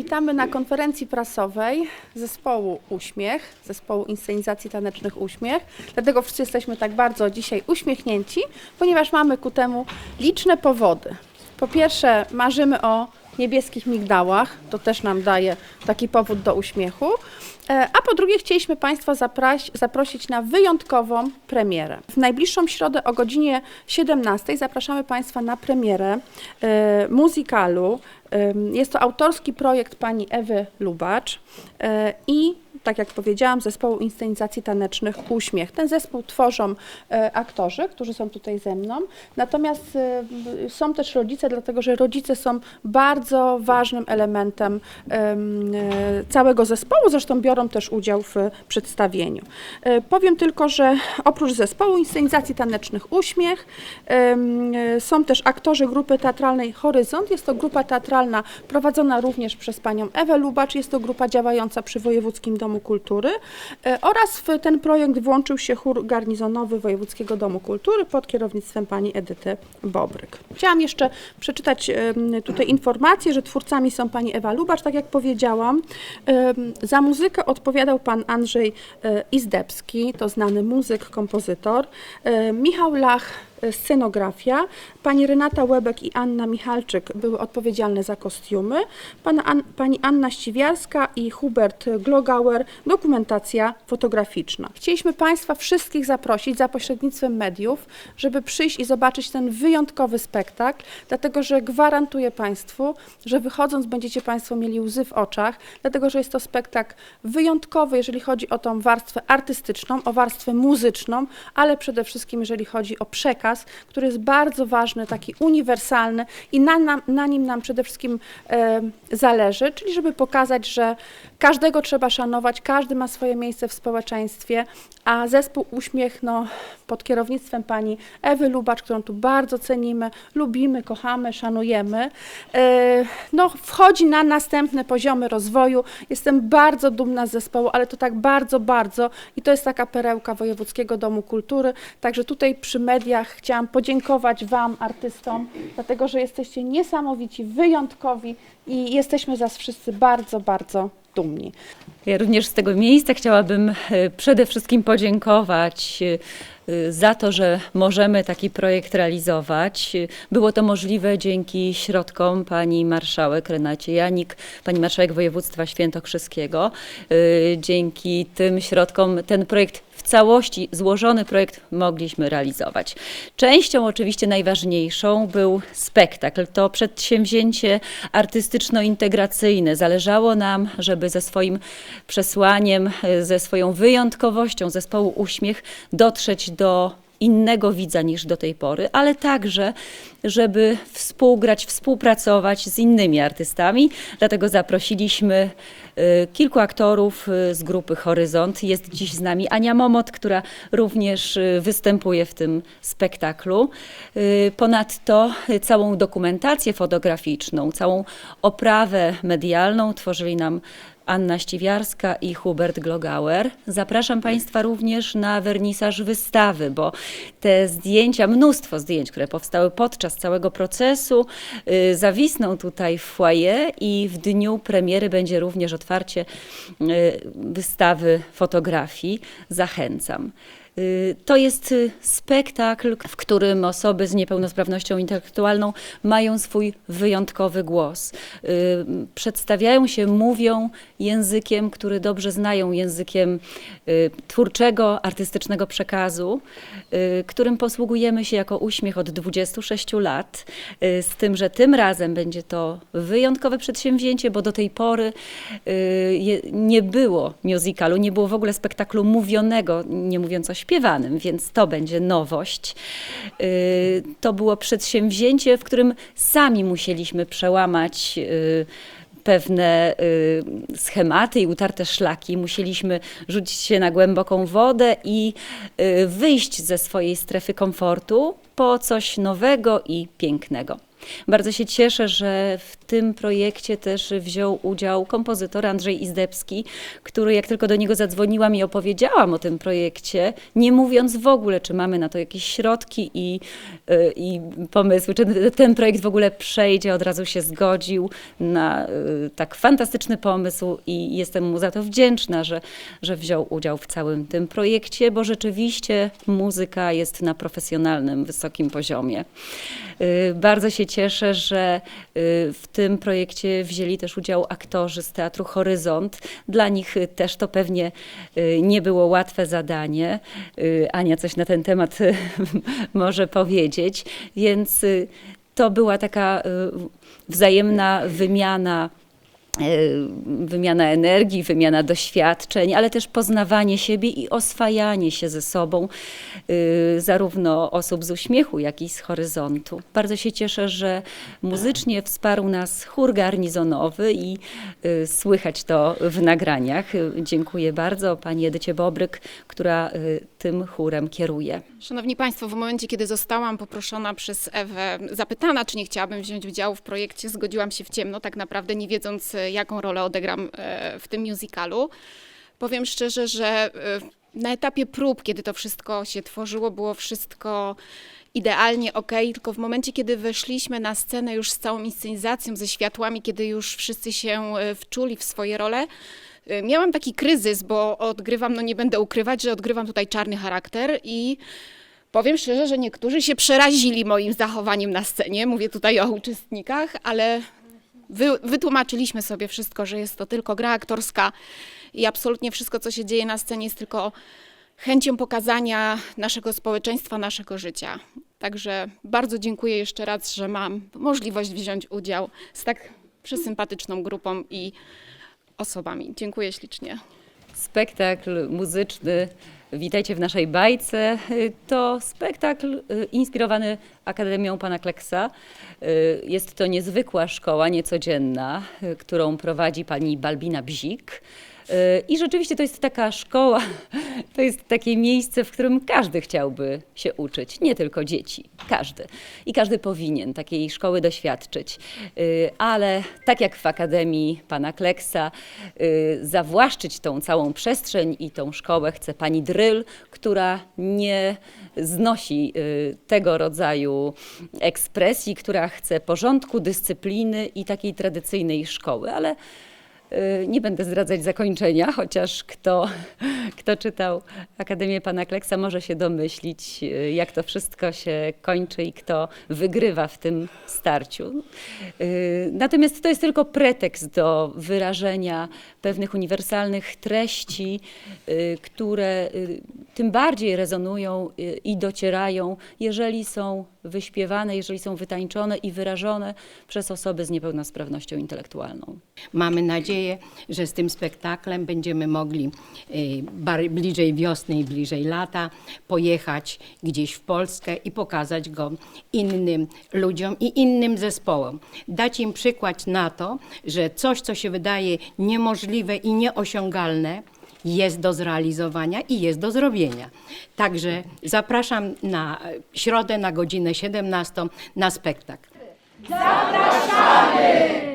Witamy na konferencji prasowej zespołu Uśmiech, zespołu inscenizacji tanecznych Uśmiech. Dlatego wszyscy jesteśmy tak bardzo dzisiaj uśmiechnięci, ponieważ mamy ku temu liczne powody. Po pierwsze, marzymy o niebieskich migdałach, to też nam daje taki powód do uśmiechu. E, A po drugie, chcieliśmy Państwa zaprosić na wyjątkową premierę. W najbliższą środę o godzinie 17 zapraszamy Państwa na premierę e, muzykalu. Ym, Jest to autorski projekt pani Ewy Lubacz e, i, tak jak powiedziałam, zespołu inscenizacji tanecznych Uśmiech. Ten zespół tworzą e, aktorzy, którzy są tutaj ze mną, natomiast e, są też rodzice, dlatego że rodzice są bardzo ważnym elementem em, e, całego zespołu, zresztą biorą też udział w przedstawieniu. Powiem tylko, że oprócz zespołu inscenizacji tanecznych Uśmiech są też aktorzy grupy teatralnej Horyzont. Jest to grupa teatralna prowadzona również przez panią Ewę Lubacz. Jest to grupa działająca przy Wojewódzkim Domu Kultury e, oraz w ten projekt włączył się chór garnizonowy Wojewódzkiego Domu Kultury pod kierownictwem pani Edyty Bobryk. Chciałam jeszcze przeczytać tutaj informację, że twórcami są pani Ewa Lubacz, tak jak powiedziałam. Za muzykę odpowiadał pan Andrzej e, Izdebski, to znany muzyk, kompozytor, e, Michał Lach, scenografia, pani Renata Łebek i Anna Michalczyk były odpowiedzialne za kostiumy, An- pani Anna Ściwiarska i Hubert Glogauer, dokumentacja fotograficzna. Chcieliśmy Państwa wszystkich zaprosić za pośrednictwem mediów, żeby przyjść i zobaczyć ten wyjątkowy spektakl, dlatego że gwarantuję Państwu, że wychodząc będziecie Państwo mieli łzy w oczach, dlatego że jest to spektakl wyjątkowy, jeżeli chodzi o tą warstwę artystyczną, o warstwę muzyczną, ale przede wszystkim jeżeli chodzi o przekaz, który jest bardzo ważny, taki uniwersalny i na, na nim nam przede wszystkim e, zależy, czyli żeby pokazać, że każdego trzeba szanować, każdy ma swoje miejsce w społeczeństwie, a zespół Uśmiech no, pod kierownictwem pani Ewy Lubacz, którą tu bardzo cenimy, lubimy, kochamy, szanujemy, e, no, wchodzi na następne poziomy rozwoju. Jestem bardzo dumna z zespołu, ale to tak bardzo, bardzo i to jest taka perełka Wojewódzkiego Domu Kultury. Także tutaj przy mediach chciałam podziękować Wam, artystom, dlatego że jesteście niesamowici, wyjątkowi i jesteśmy z Was wszyscy bardzo, bardzo dumni. Ja również z tego miejsca chciałabym e, przede wszystkim podziękować e, e, za to, że możemy taki projekt realizować. Było to możliwe dzięki środkom pani marszałek Renacie Janik, pani marszałek województwa świętokrzyskiego. Dzięki tym środkom ten projekt w całości złożony projekt mogliśmy realizować. Częścią oczywiście najważniejszą był spektakl. To przedsięwzięcie artystyczno-integracyjne. Zależało nam, żeby ze swoim przesłaniem, ze swoją wyjątkowością zespołu Uśmiech dotrzeć do innego widza niż do tej pory, ale także, żeby współgrać, współpracować z innymi artystami. Dlatego zaprosiliśmy e, kilku aktorów e, z grupy Horyzont. Jest dziś z nami Ania Momot, która również e, występuje w tym spektaklu. Ponadto całą dokumentację fotograficzną, całą oprawę medialną tworzyli nam Anna Ściwiarska i Hubert Glogauer. Zapraszam Państwa również na wernisaż wystawy, bo te zdjęcia, mnóstwo zdjęć, które powstały podczas całego procesu, y, zawisną tutaj w foyer i w dniu premiery będzie również otwarcie y, wystawy fotografii. Zachęcam. Y, To jest y, spektakl, w którym osoby z niepełnosprawnością intelektualną mają swój wyjątkowy głos. Y, Przedstawiają się, mówią językiem, który dobrze znają, językiem twórczego, artystycznego przekazu, którym posługujemy się jako uśmiech od 26 lat. Z tym, że tym razem będzie to wyjątkowe przedsięwzięcie, bo do tej pory nie było musicalu, nie było w ogóle spektaklu mówionego, nie mówiąc o śpiewanym, więc to będzie nowość. Y, To było przedsięwzięcie, w którym sami musieliśmy przełamać y, pewne y, schematy i utarte szlaki. Musieliśmy rzucić się na głęboką wodę i wyjść ze swojej strefy komfortu po coś nowego i pięknego. Bardzo się cieszę, że w tym projekcie też wziął udział kompozytor Andrzej Izdebski, który jak tylko do niego zadzwoniłam i opowiedziałam o tym projekcie, nie mówiąc w ogóle, czy mamy na to jakieś środki i, y, i pomysły, czy ten projekt w ogóle przejdzie, od razu się zgodził na y, tak fantastyczny pomysł i jestem mu za to wdzięczna, że, że wziął udział w całym tym projekcie, bo rzeczywiście muzyka jest na profesjonalnym, wysokim poziomie. Y, Bardzo się cieszę, że y, w tym projekcie wzięli też udział aktorzy z Teatru Horyzont. Dla nich y, też to pewnie y, nie było łatwe zadanie. Ania coś na ten temat może powiedzieć, więc to była taka wzajemna wymiana wymiana energii, wymiana doświadczeń, ale też poznawanie siebie i oswajanie się ze sobą, y, zarówno osób z uśmiechu, jak i z horyzontu. Bardzo się cieszę, że muzycznie wsparł nas chór garnizonowy i y, słychać to w nagraniach. Dziękuję bardzo pani Edycie Bobryk, która tym chórem kieruje. Szanowni Państwo, w momencie, kiedy zostałam poproszona przez Ewę, zapytana, czy nie chciałabym wziąć udziału w projekcie, zgodziłam się w ciemno, tak naprawdę nie wiedząc, e, jaką rolę odegram e, w tym musicalu. Powiem szczerze, że e, na etapie prób, kiedy to wszystko się tworzyło, było wszystko idealnie ok, tylko w momencie, kiedy weszliśmy na scenę już z całą inscenizacją, ze światłami, kiedy już wszyscy się e, wczuli w swoje role, miałam taki kryzys, bo odgrywam, no nie będę ukrywać, że odgrywam tutaj czarny charakter i powiem szczerze, że niektórzy się przerazili moim zachowaniem na scenie. Mówię tutaj o uczestnikach, ale wy, wytłumaczyliśmy sobie wszystko, że jest to tylko gra aktorska i absolutnie wszystko, co się dzieje na scenie, jest tylko chęcią pokazania naszego społeczeństwa, naszego życia. Także bardzo dziękuję jeszcze raz, że mam możliwość wziąć udział z tak przesympatyczną grupą i osobami. Dziękuję ślicznie. Spektakl muzyczny Witajcie w naszej bajce. To spektakl y, inspirowany Akademią Pana Kleksa. Y, Jest to niezwykła szkoła, niecodzienna, y, którą prowadzi pani Balbina Bzik. I rzeczywiście to jest taka szkoła, to jest takie miejsce, w którym każdy chciałby się uczyć, nie tylko dzieci, każdy. I każdy powinien takiej szkoły doświadczyć. Y, Ale tak jak w Akademii Pana Kleksa, y, zawłaszczyć tą całą przestrzeń i tą szkołę chce pani Dryl, która nie znosi y, tego rodzaju ekspresji, która chce porządku, dyscypliny i takiej tradycyjnej szkoły, ale nie będę zdradzać zakończenia, chociaż kto, kto czytał Akademię Pana Kleksa może się domyślić, y, jak to wszystko się kończy i kto wygrywa w tym starciu. Y, Natomiast to jest tylko pretekst do wyrażenia pewnych uniwersalnych treści, y, które y, tym bardziej rezonują y, i docierają, jeżeli są wyśpiewane, jeżeli są wytańczone i wyrażone przez osoby z niepełnosprawnością intelektualną. Mamy nadzieję, że z tym spektaklem będziemy mogli y, bliżej wiosny i bliżej lata pojechać gdzieś w Polskę i pokazać go innym ludziom i innym zespołom. Dać im przykład na to, że coś, co się wydaje niemożliwe i nieosiągalne, jest do zrealizowania i jest do zrobienia. Także zapraszam na e, środę na godzinę 17 na spektakl. Zapraszamy!